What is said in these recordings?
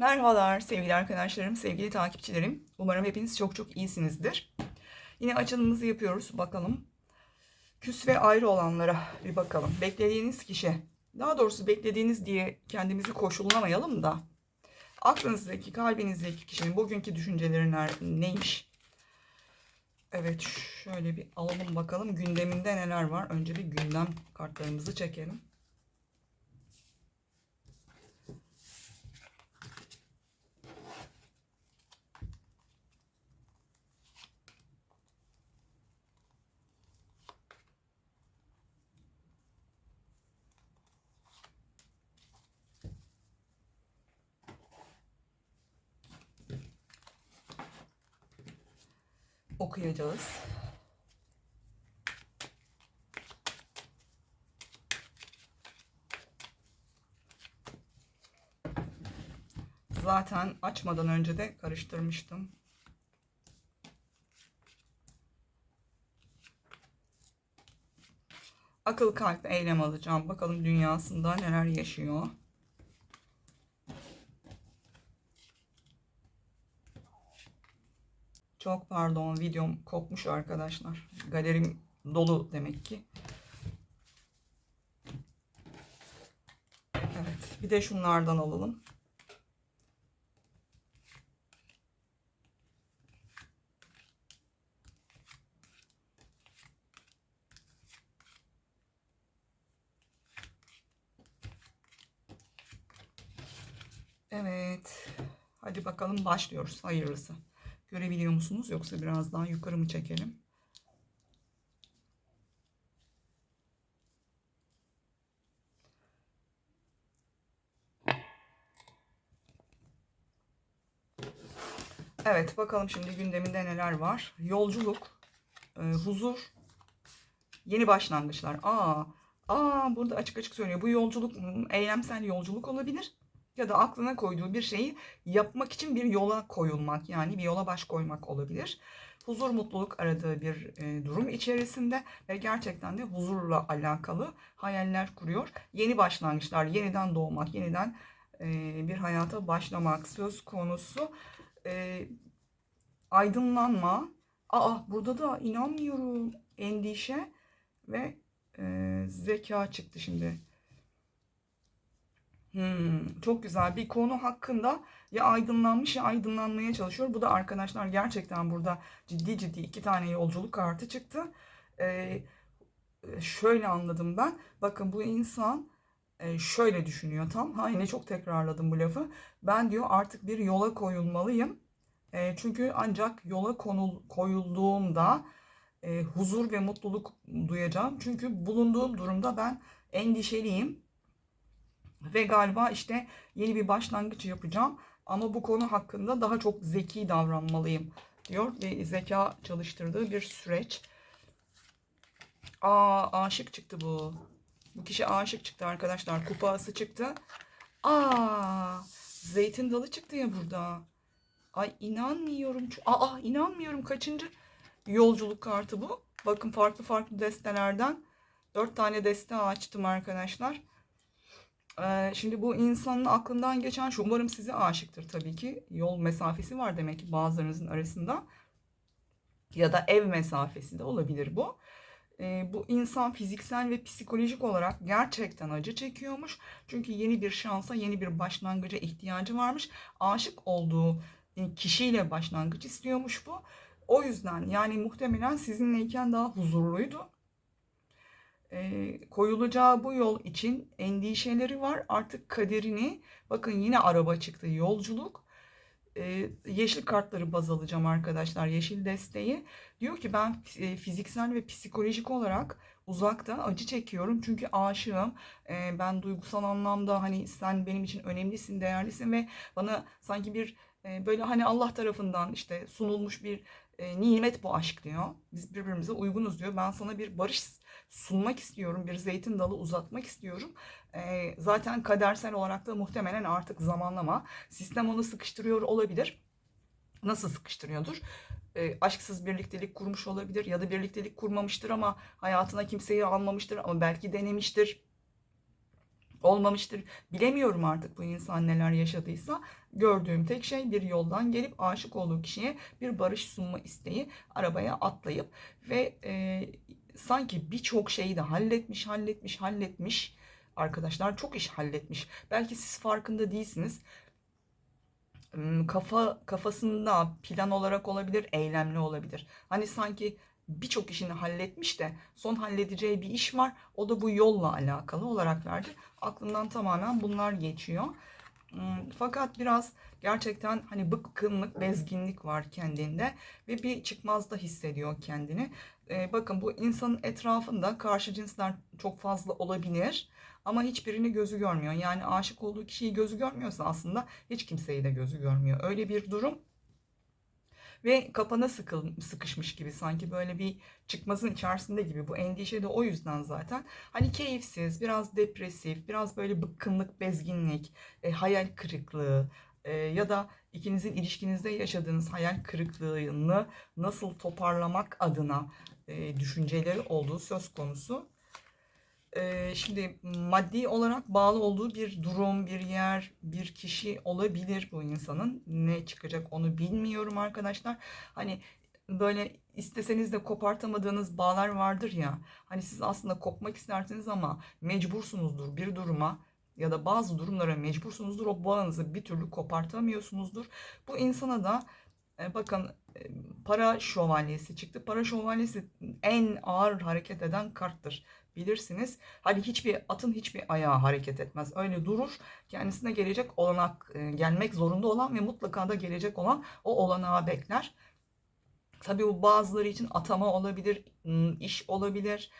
Merhabalar sevgili arkadaşlarım, sevgili takipçilerim. Umarım hepiniz çok çok iyisinizdir. Yine açılımımızı yapıyoruz. Bakalım. Küs ve ayrı olanlara bir bakalım. Beklediğiniz kişi, daha doğrusu beklediğiniz diye kendimizi koşullamayalım da aklınızdaki, kalbinizdeki kişinin bugünkü düşünceleri neymiş? Evet, şöyle bir alalım bakalım gündeminde neler var. Önce bir gündem kartlarımızı çekelim. Okuyacağız. Zaten açmadan önce de karıştırmıştım. Akıl kalp eylem alacağım. Bakalım dünyasında neler yaşıyor. Çok pardon videom kopmuş arkadaşlar. Galerim dolu demek ki. Evet bir de şunlardan alalım. Evet. Hadi bakalım başlıyoruz. Hayırlısı. Görebiliyor musunuz? Yoksa biraz daha yukarı mı çekelim? Evet bakalım şimdi gündeminde neler var. Yolculuk, e, huzur, yeni başlangıçlar. Aa, aa burada açık açık söylüyor. Bu yolculuk hmm, eylemsel yolculuk olabilir ya da aklına koyduğu bir şeyi yapmak için bir yola koyulmak yani bir yola baş koymak olabilir. Huzur, mutluluk aradığı bir e, durum içerisinde ve gerçekten de huzurla alakalı hayaller kuruyor. Yeni başlangıçlar, yeniden doğmak, yeniden e, bir hayata başlamak söz konusu. E, aydınlanma. Aa burada da inanmıyorum endişe ve zeka çıktı şimdi. Hmm, çok güzel bir konu hakkında ya aydınlanmış ya aydınlanmaya çalışıyor. Bu da arkadaşlar gerçekten burada ciddi ciddi iki tane yolculuk kartı çıktı. Ee, şöyle anladım ben. Bakın bu insan e, şöyle düşünüyor tam. Ha yine çok tekrarladım bu lafı. Ben diyor artık bir yola koyulmalıyım. E, çünkü ancak yola konul, koyulduğumda e, huzur ve mutluluk duyacağım. Çünkü bulunduğum durumda ben endişeliyim ve galiba işte yeni bir başlangıç yapacağım. Ama bu konu hakkında daha çok zeki davranmalıyım diyor. Ve zeka çalıştırdığı bir süreç. Aa aşık çıktı bu. Bu kişi aşık çıktı arkadaşlar. Kupası çıktı. Aa zeytin dalı çıktı ya burada. Ay inanmıyorum. Aa inanmıyorum. Kaçıncı yolculuk kartı bu? Bakın farklı farklı destelerden. Dört tane deste açtım arkadaşlar. Ee, şimdi bu insanın aklından geçen şu umarım size aşıktır tabii ki. Yol mesafesi var demek ki bazılarınızın arasında. Ya da ev mesafesi de olabilir bu. Ee, bu insan fiziksel ve psikolojik olarak gerçekten acı çekiyormuş. Çünkü yeni bir şansa, yeni bir başlangıca ihtiyacı varmış. Aşık olduğu e, kişiyle başlangıç istiyormuş bu. O yüzden yani muhtemelen sizinleyken daha huzurluydu e, koyulacağı bu yol için endişeleri var. Artık kaderini bakın yine araba çıktı yolculuk. E, yeşil kartları baz alacağım arkadaşlar. Yeşil desteği. Diyor ki ben fiziksel ve psikolojik olarak uzakta acı çekiyorum. Çünkü aşığım. E, ben duygusal anlamda hani sen benim için önemlisin, değerlisin ve bana sanki bir böyle hani Allah tarafından işte sunulmuş bir e, nimet bu aşk diyor. Biz birbirimize uygunuz diyor. Ben sana bir barış sunmak istiyorum. Bir zeytin dalı uzatmak istiyorum. E, zaten kadersel olarak da muhtemelen artık zamanlama. Sistem onu sıkıştırıyor olabilir. Nasıl sıkıştırıyordur? E, aşksız birliktelik kurmuş olabilir ya da birliktelik kurmamıştır ama hayatına kimseyi almamıştır ama belki denemiştir. olmamıştır. Bilemiyorum artık bu insan neler yaşadıysa. Gördüğüm tek şey bir yoldan gelip aşık olduğu kişiye bir barış sunma isteği arabaya atlayıp ve e, sanki birçok şeyi de halletmiş, halletmiş, halletmiş. Arkadaşlar çok iş halletmiş. Belki siz farkında değilsiniz. Hmm, Kafa kafasında plan olarak olabilir, eylemli olabilir. Hani sanki birçok işini halletmiş de son halledeceği bir iş var. O da bu yolla alakalı olarak verdi. Aklından tamamen bunlar geçiyor. Fakat biraz gerçekten hani bıkkınlık, bezginlik var kendinde ve bir çıkmazda hissediyor kendini. Bakın bu insanın etrafında karşı cinsler çok fazla olabilir ama hiçbirini gözü görmüyor. Yani aşık olduğu kişiyi gözü görmüyorsa aslında hiç kimseyi de gözü görmüyor. Öyle bir durum ve kapana sıkıl, sıkışmış gibi sanki böyle bir çıkmazın içerisinde gibi bu endişe de o yüzden zaten hani keyifsiz biraz depresif biraz böyle bıkkınlık bezginlik e, hayal kırıklığı e, ya da ikinizin ilişkinizde yaşadığınız hayal kırıklığını nasıl toparlamak adına e, düşünceleri olduğu söz konusu. Şimdi maddi olarak bağlı olduğu bir durum, bir yer, bir kişi olabilir bu insanın. Ne çıkacak onu bilmiyorum arkadaşlar. Hani böyle isteseniz de kopartamadığınız bağlar vardır ya. Hani siz aslında kopmak istersiniz ama mecbursunuzdur bir duruma ya da bazı durumlara mecbursunuzdur. O bağınızı bir türlü kopartamıyorsunuzdur. Bu insana da e, bakın e, para şövalyesi çıktı. Para şövalyesi en ağır hareket eden karttır bilirsiniz. Hani hiçbir atın hiçbir ayağı hareket etmez. Öyle durur. Kendisine gelecek olanak e, gelmek zorunda olan ve mutlaka da gelecek olan o olanağı bekler. Tabii bu bazıları için atama olabilir, iş olabilir,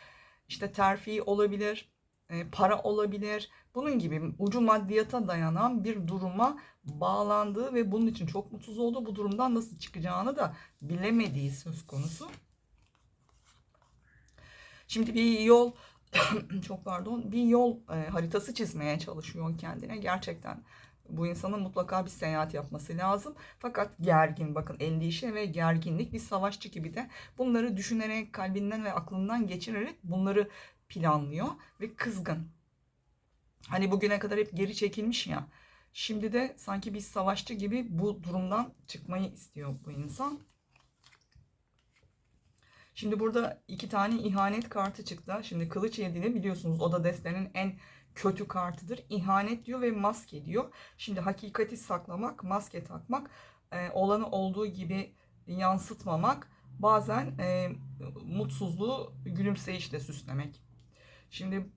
işte terfi olabilir, e, para olabilir. Bunun gibi ucu maddiyata dayanan bir duruma bağlandığı ve bunun için çok mutsuz olduğu bu durumdan nasıl çıkacağını da bilemediği söz konusu. Şimdi bir yol çok pardon bir yol e, haritası çizmeye çalışıyor kendine. Gerçekten bu insanın mutlaka bir seyahat yapması lazım. Fakat gergin bakın endişe ve gerginlik bir savaşçı gibi de bunları düşünerek kalbinden ve aklından geçirerek bunları planlıyor ve kızgın. Hani bugüne kadar hep geri çekilmiş ya. Şimdi de sanki bir savaşçı gibi bu durumdan çıkmayı istiyor bu insan. Şimdi burada iki tane ihanet kartı çıktı. Şimdi kılıç yediğini biliyorsunuz o da destenin en kötü kartıdır. İhanet diyor ve maske diyor. Şimdi hakikati saklamak, maske takmak, e, olanı olduğu gibi yansıtmamak, bazen e, mutsuzluğu gülümseyişle süslemek. Şimdi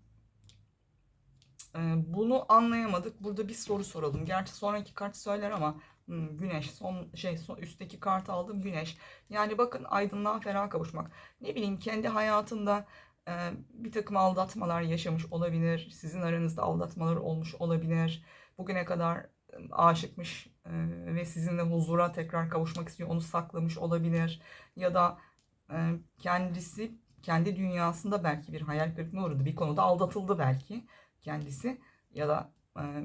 e, bunu anlayamadık. Burada bir soru soralım. Gerçi sonraki kart söyler ama Hmm, güneş son şey son, üstteki kartı aldım güneş. Yani bakın aydınlığa ferah kavuşmak. Ne bileyim kendi hayatında e, bir takım aldatmalar yaşamış olabilir. Sizin aranızda aldatmalar olmuş olabilir. Bugüne kadar aşıkmış e, ve sizinle huzura tekrar kavuşmak istiyor. Onu saklamış olabilir. Ya da e, kendisi kendi dünyasında belki bir hayal kırıklığına uğradı. Bir konuda aldatıldı belki kendisi. Ya da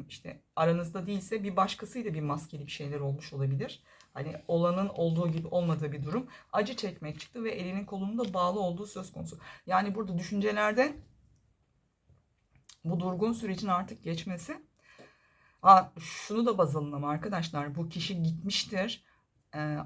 işte aranızda değilse bir başkasıyla bir maskeli bir şeyler olmuş olabilir. Hani olanın olduğu gibi olmadığı bir durum. Acı çekmek çıktı ve elinin kolunun da bağlı olduğu söz konusu. Yani burada düşüncelerde bu durgun sürecin artık geçmesi. Ha, şunu da baz alın ama arkadaşlar bu kişi gitmiştir. E,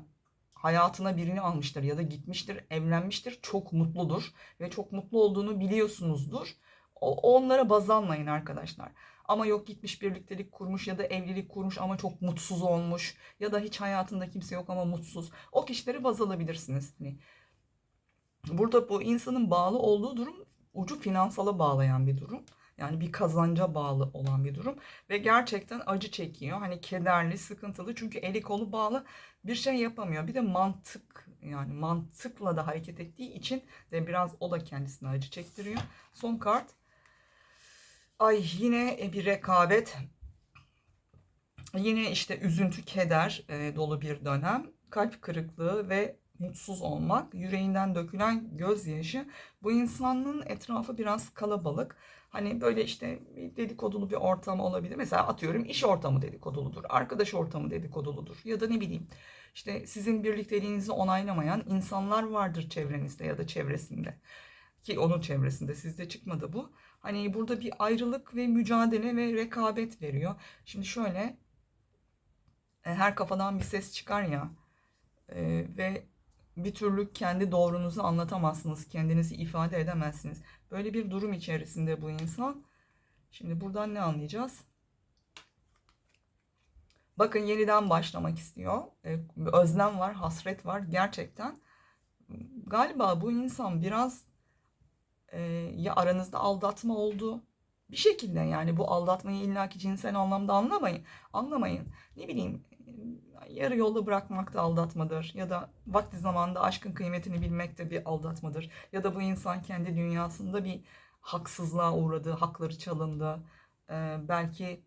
hayatına birini almıştır ya da gitmiştir, evlenmiştir. Çok mutludur ve çok mutlu olduğunu biliyorsunuzdur. O, onlara baz almayın arkadaşlar. Ama yok gitmiş birliktelik kurmuş ya da evlilik kurmuş ama çok mutsuz olmuş ya da hiç hayatında kimse yok ama mutsuz. O kişileri baz alabilirsiniz. Hani burada bu insanın bağlı olduğu durum ucu finansala bağlayan bir durum. Yani bir kazanca bağlı olan bir durum ve gerçekten acı çekiyor. Hani kederli, sıkıntılı çünkü eli kolu bağlı bir şey yapamıyor. Bir de mantık yani mantıkla da hareket ettiği için de biraz o da kendisine acı çektiriyor. Son kart Ay yine e, bir rekabet. Yine işte üzüntü, keder e, dolu bir dönem. Kalp kırıklığı ve mutsuz olmak, yüreğinden dökülen gözyaşı. Bu insanın etrafı biraz kalabalık. Hani böyle işte dedikodulu bir ortam olabilir. Mesela atıyorum iş ortamı dedikoduludur, arkadaş ortamı dedikoduludur ya da ne bileyim işte sizin birlikteliğinizi onaylamayan insanlar vardır çevrenizde ya da çevresinde. Ki onun çevresinde sizde çıkmadı bu. Hani burada bir ayrılık ve mücadele ve rekabet veriyor. Şimdi şöyle e, her kafadan bir ses çıkar ya e, ve bir türlü kendi doğrunuzu anlatamazsınız, kendinizi ifade edemezsiniz. Böyle bir durum içerisinde bu insan. Şimdi buradan ne anlayacağız? Bakın yeniden başlamak istiyor. E, özlem var, hasret var gerçekten. Galiba bu insan biraz e, ya aranızda aldatma oldu. Bir şekilde yani bu aldatmayı illaki cinsel anlamda anlamayın. Anlamayın. Ne bileyim yarı yolda bırakmak da aldatmadır. Ya da vakti zamanında aşkın kıymetini bilmek de bir aldatmadır. Ya da bu insan kendi dünyasında bir haksızlığa uğradı, hakları çalındı. E, belki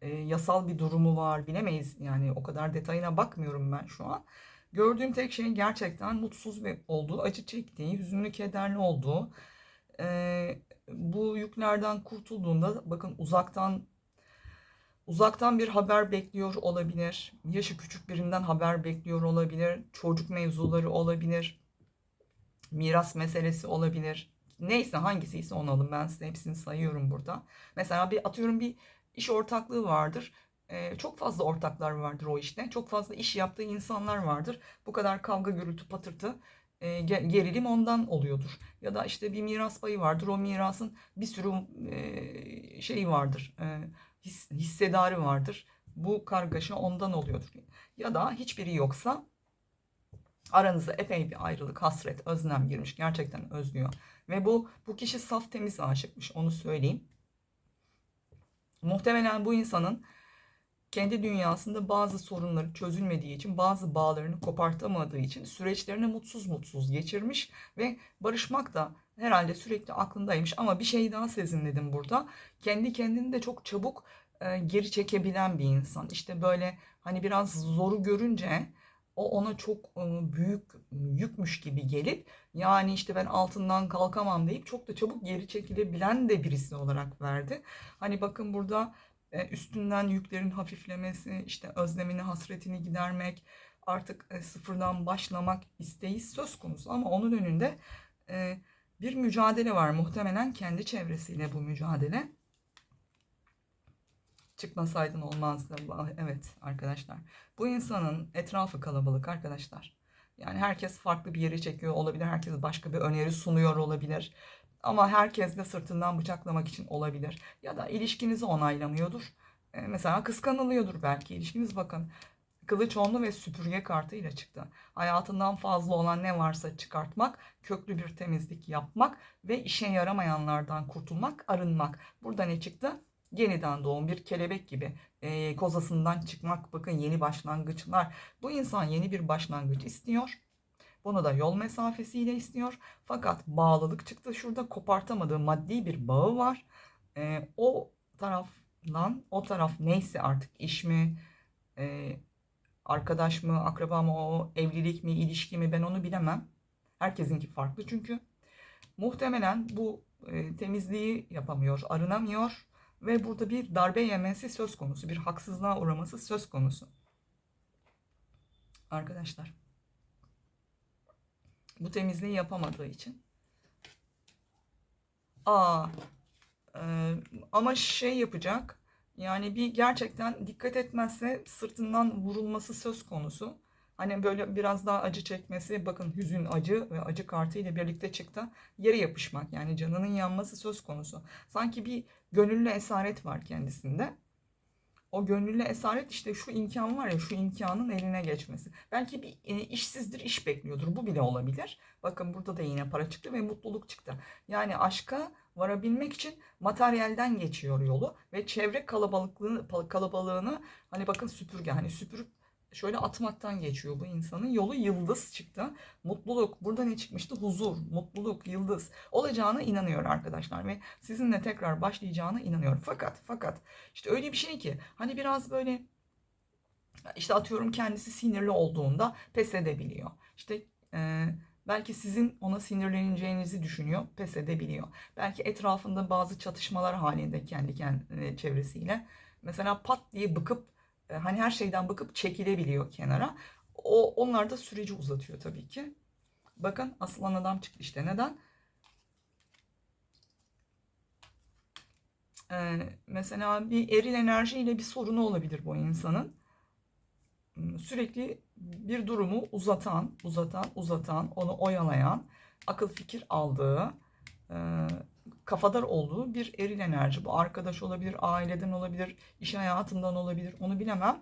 e, yasal bir durumu var bilemeyiz. Yani o kadar detayına bakmıyorum ben şu an. Gördüğüm tek şey gerçekten mutsuz ve olduğu, acı çektiği, hüzünlü, kederli olduğu. E, bu yüklerden kurtulduğunda bakın uzaktan uzaktan bir haber bekliyor olabilir. Yaşı küçük birinden haber bekliyor olabilir. Çocuk mevzuları olabilir. Miras meselesi olabilir. Neyse hangisiyse onu alın. Ben size hepsini sayıyorum burada. Mesela bir atıyorum bir iş ortaklığı vardır. Ee, çok fazla ortaklar vardır o işte. Çok fazla iş yaptığı insanlar vardır. Bu kadar kavga gürültü patırtı e, ge- gerilim ondan oluyordur. Ya da işte bir miras payı vardır. O mirasın bir sürü e, şeyi vardır. E, his- hissedarı vardır. Bu kargaşa ondan oluyordur. Ya da hiçbiri yoksa aranıza epey bir ayrılık, hasret, özlem girmiş. Gerçekten özlüyor. Ve bu bu kişi saf temiz aşıkmış. Onu söyleyeyim. Muhtemelen bu insanın kendi dünyasında bazı sorunları çözülmediği için, bazı bağlarını kopartamadığı için süreçlerini mutsuz mutsuz geçirmiş ve barışmak da herhalde sürekli aklındaymış. Ama bir şey daha sezinledim burada. Kendi kendini de çok çabuk e, geri çekebilen bir insan. İşte böyle hani biraz zoru görünce o ona çok e, büyük yükmüş gibi gelip yani işte ben altından kalkamam deyip çok da çabuk geri çekilebilen de birisi olarak verdi. Hani bakın burada üstünden yüklerin hafiflemesi, işte özlemini, hasretini gidermek, artık e, sıfırdan başlamak isteği söz konusu. Ama onun önünde e, bir mücadele var. Muhtemelen kendi çevresiyle bu mücadele. Çıkmasaydın olmazdı. Evet arkadaşlar. Bu insanın etrafı kalabalık arkadaşlar. Yani herkes farklı bir yere çekiyor olabilir. Herkes başka bir öneri sunuyor olabilir. Ama herkes de sırtından bıçaklamak için olabilir. Ya da ilişkinizi onaylamıyordur. E, mesela kıskanılıyordur belki ilişkiniz bakın. Kılıç ve süpürge kartıyla çıktı. Hayatından fazla olan ne varsa çıkartmak, köklü bir temizlik yapmak ve işe yaramayanlardan kurtulmak, arınmak. Burada ne çıktı? Yeniden doğum bir kelebek gibi e, kozasından çıkmak. Bakın yeni başlangıçlar. Bu insan yeni bir başlangıç istiyor. Bunu da yol mesafesiyle istiyor. Fakat bağlılık çıktı. Şurada kopartamadığı maddi bir bağı var. E, o taraftan, o taraf neyse artık iş mi, e, arkadaş mı, akraba mı, o evlilik mi, ilişki mi ben onu bilemem. Herkesinki farklı çünkü. Muhtemelen bu e, temizliği yapamıyor, arınamıyor ve burada bir darbe yemesi söz konusu, bir haksızlığa uğraması söz konusu. Arkadaşlar bu temizliği yapamadığı için. Aa, e, ama şey yapacak. Yani bir gerçekten dikkat etmezse sırtından vurulması söz konusu. Hani böyle biraz daha acı çekmesi, bakın hüzün acı ve acı kartı ile birlikte çıktı. Yere yapışmak yani canının yanması söz konusu. Sanki bir gönüllü esaret var kendisinde. O gönüllü esaret işte şu imkan var ya şu imkanın eline geçmesi. Belki bir e, işsizdir, iş bekliyordur. Bu bile olabilir. Bakın burada da yine para çıktı ve mutluluk çıktı. Yani aşka varabilmek için materyalden geçiyor yolu ve çevre kalabalıklığını kalabalığını hani bakın süpürge hani süpürüp şöyle atmaktan geçiyor bu insanın yolu yıldız çıktı. Mutluluk burada ne çıkmıştı? Huzur, mutluluk, yıldız olacağına inanıyor arkadaşlar ve sizinle tekrar başlayacağına inanıyor. Fakat fakat işte öyle bir şey ki hani biraz böyle işte atıyorum kendisi sinirli olduğunda pes edebiliyor. İşte e, belki sizin ona sinirleneceğinizi düşünüyor, pes edebiliyor. Belki etrafında bazı çatışmalar halinde kendi kendi çevresiyle. Mesela pat diye bıkıp ee, hani her şeyden bakıp çekilebiliyor kenara. O onlar da süreci uzatıyor tabii ki. Bakın aslan adam çıktı işte. Neden? Ee, mesela bir eril enerjiyle bir sorunu olabilir bu insanın. Hmm, sürekli bir durumu uzatan, uzatan, uzatan, onu oyalayan, akıl fikir aldığı, e, kafadar olduğu bir eril enerji. Bu arkadaş olabilir, aileden olabilir, iş hayatından olabilir, onu bilemem.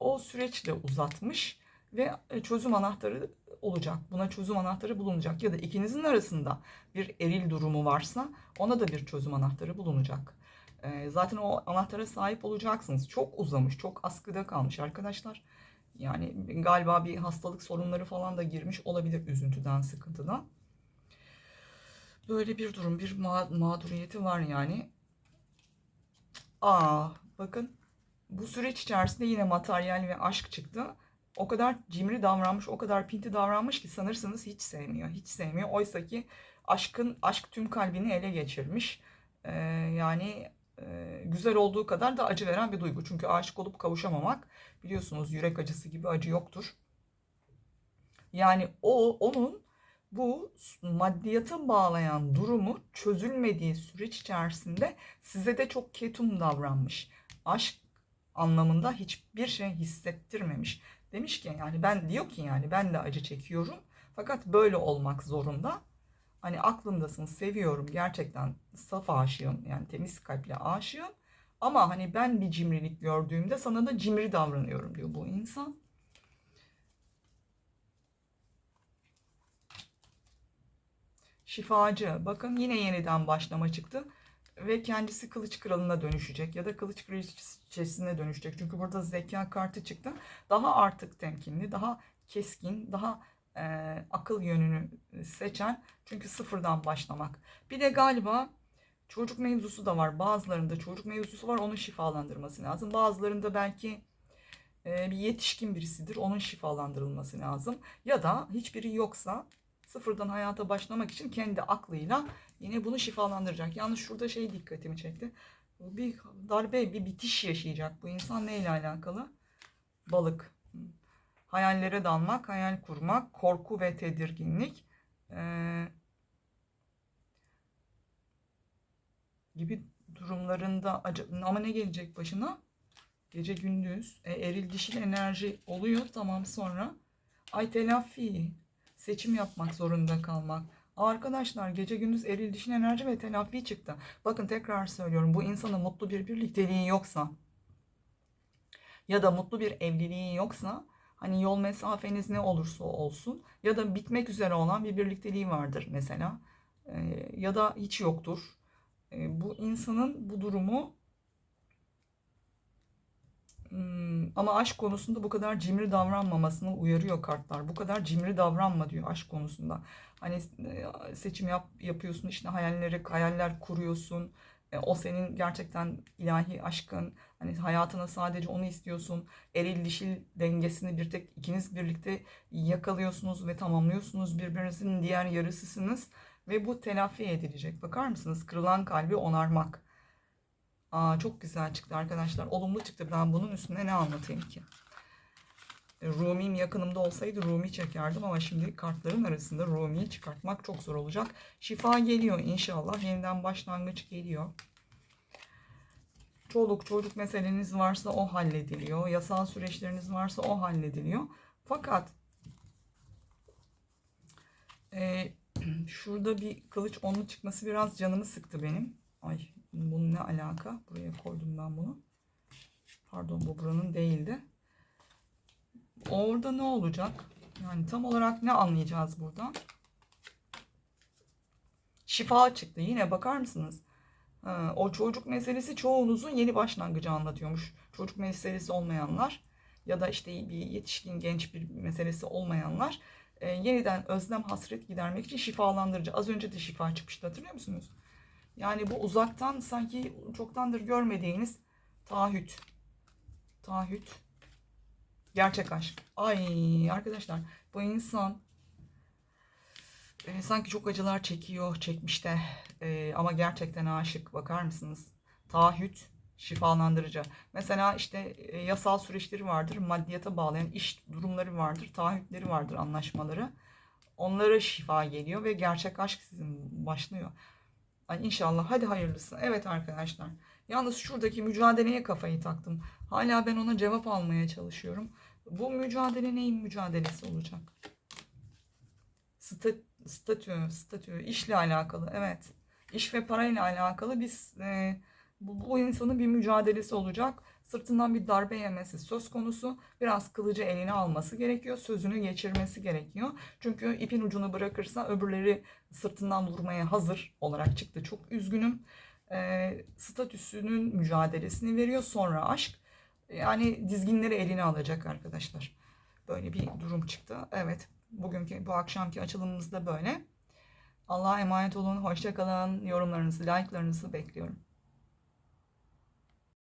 O süreçle uzatmış ve e, çözüm anahtarı olacak. Buna çözüm anahtarı bulunacak. Ya da ikinizin arasında bir eril durumu varsa ona da bir çözüm anahtarı bulunacak. E, Zaten o anahtara sahip olacaksınız. Çok uzamış, çok askıda kalmış arkadaşlar. Yani galiba bir hastalık sorunları falan da girmiş olabilir üzüntüden, sıkıntıdan. Böyle bir durum, bir ma- mağduriyeti var yani. Aa, bakın bu süreç içerisinde yine materyal ve aşk çıktı. O kadar cimri davranmış, o kadar pinti davranmış ki sanırsınız hiç sevmiyor, hiç sevmiyor. Oysa ki aşkın, aşk tüm kalbini ele geçirmiş. Ee, yani e, güzel olduğu kadar da acı veren bir duygu. Çünkü aşık olup kavuşamamak biliyorsunuz yürek acısı gibi acı yoktur. Yani o onun bu maddiyata bağlayan durumu çözülmediği süreç içerisinde size de çok ketum davranmış. Aşk anlamında hiçbir şey hissettirmemiş. Demiş ki yani ben diyor ki yani ben de acı çekiyorum. Fakat böyle olmak zorunda. Hani aklımdasın, seviyorum, gerçekten saf aşığım yani temiz kalple aşığım. Ama hani ben bir cimrilik gördüğümde sana da cimri davranıyorum diyor bu insan. Şifacı. Bakın yine yeniden başlama çıktı. Ve kendisi kılıç kralına dönüşecek ya da kılıç kraliçesine dönüşecek. Çünkü burada zeka kartı çıktı. Daha artık temkinli, daha keskin, daha e, akıl yönünü seçen. Çünkü sıfırdan başlamak. Bir de galiba çocuk mevzusu da var. Bazılarında çocuk mevzusu var. Onun şifalandırması lazım. Bazılarında belki e, bir yetişkin birisidir. Onun şifalandırılması lazım. Ya da hiçbiri yoksa sıfırdan hayata başlamak için kendi aklıyla yine bunu şifalandıracak. Yalnız şurada şey dikkatimi çekti. Bir darbe, bir bitiş yaşayacak bu insan neyle alakalı? Balık. Hayallere dalmak, hayal kurmak, korku ve tedirginlik ee, gibi durumlarında ama ne gelecek başına? Gece gündüz e, eril dişil enerji oluyor tamam sonra ay telafi seçim yapmak zorunda kalmak. Arkadaşlar gece gündüz eril dişin enerji ve telafi çıktı. Bakın tekrar söylüyorum bu insanın mutlu bir birlikteliği yoksa ya da mutlu bir evliliği yoksa hani yol mesafeniz ne olursa olsun ya da bitmek üzere olan bir birlikteliği vardır mesela ya da hiç yoktur. Bu insanın bu durumu Hmm, ama aşk konusunda bu kadar cimri davranmamasını uyarıyor kartlar. Bu kadar cimri davranma diyor aşk konusunda. Hani e, seçim yap, yapıyorsun işte hayalleri hayaller kuruyorsun. E, o senin gerçekten ilahi aşkın. Hani hayatına sadece onu istiyorsun. Eril dişil dengesini bir tek ikiniz birlikte yakalıyorsunuz ve tamamlıyorsunuz. Birbirinizin diğer yarısısınız ve bu telafi edilecek. Bakar mısınız? Kırılan kalbi onarmak. Aa, çok güzel çıktı arkadaşlar. Olumlu çıktı. Ben bunun üstüne ne anlatayım ki? E, Rumi'm yakınımda olsaydı Rumi çekerdim ama şimdi kartların arasında Rumi'yi çıkartmak çok zor olacak. Şifa geliyor inşallah. Yeniden başlangıç geliyor. Çoluk çocuk meseleniz varsa o hallediliyor. Yasal süreçleriniz varsa o hallediliyor. Fakat e, şurada bir kılıç onlu çıkması biraz canımı sıktı benim. Ay bunun ne alaka? Buraya koydum ben bunu. Pardon bu buranın değildi. Orada ne olacak? Yani tam olarak ne anlayacağız buradan? Şifa çıktı. Yine bakar mısınız? Ha, o çocuk meselesi çoğunuzun yeni başlangıcı anlatıyormuş. Çocuk meselesi olmayanlar ya da işte bir yetişkin genç bir meselesi olmayanlar e, yeniden özlem hasret gidermek için şifalandırıcı. Az önce de şifa çıkmıştı hatırlıyor musunuz? Yani bu uzaktan sanki çoktandır görmediğiniz taahhüt. Taahhüt. Gerçek aşk. Ay arkadaşlar bu insan e, sanki çok acılar çekiyor, çekmiş de E, ama gerçekten aşık. Bakar mısınız? Taahhüt şifalandırıcı. Mesela işte e, yasal süreçleri vardır, maddiyata bağlayan iş durumları vardır, taahhütleri vardır, anlaşmaları. Onlara şifa geliyor ve gerçek aşk sizin başlıyor. Ay inşallah hadi hayırlısı. Evet arkadaşlar. Yalnız şuradaki mücadeleye kafayı taktım. Hala ben ona cevap almaya çalışıyorum. Bu mücadele neyin mücadelesi olacak? Sta- statü, statü, işle alakalı. Evet. İş ve parayla alakalı biz e, bu, bu insanın bir mücadelesi olacak. Sırtından bir darbe yemesi söz konusu. Biraz kılıcı eline alması gerekiyor. Sözünü geçirmesi gerekiyor. Çünkü ipin ucunu bırakırsa öbürleri sırtından vurmaya hazır olarak çıktı. Çok üzgünüm. E, statüsünün mücadelesini veriyor. Sonra aşk. Yani dizginleri eline alacak arkadaşlar. Böyle bir durum çıktı. Evet. Bugünkü bu akşamki açılımımız da böyle. Allah'a emanet olun. Hoşça kalın. Yorumlarınızı, like'larınızı bekliyorum.